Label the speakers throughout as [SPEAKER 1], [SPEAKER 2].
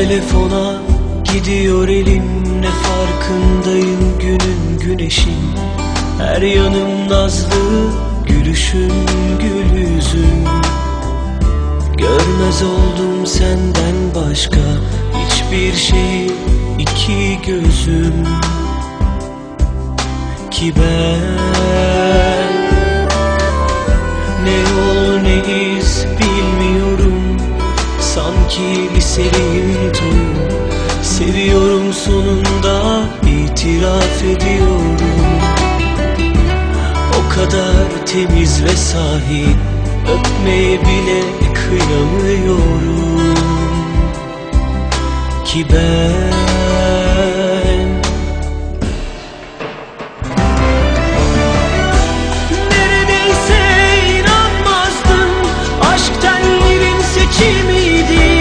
[SPEAKER 1] telefona gidiyor elim ne farkındayım günün güneşin. Her yanım nazlı gülüşün gül yüzün Görmez oldum senden başka hiçbir şey iki gözüm. Ki ben ne yol ne iz itiraf ediyorum O kadar temiz ve sahip Öpmeye bile kıyamıyorum. Ki ben Neredeyse inanmazdın Aşk tenlerin seçimiydi.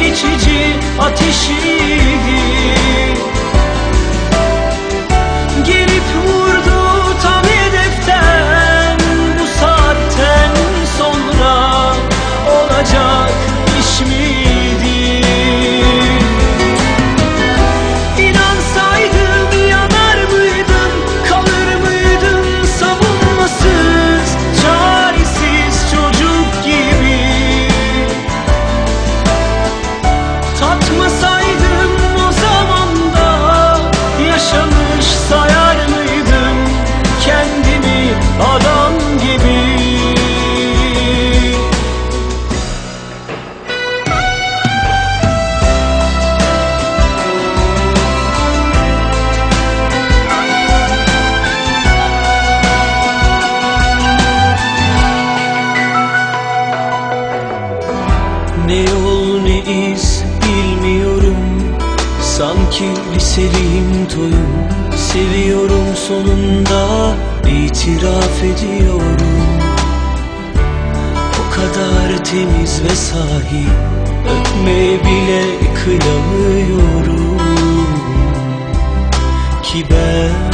[SPEAKER 1] Geçici ateşiydi Ne yol ne iz bilmiyorum. Sanki liseliyim toyum Seviyorum sonunda itiraf ediyorum. O kadar temiz ve sahip Öpmeye bile kıyamıyorum Ki ben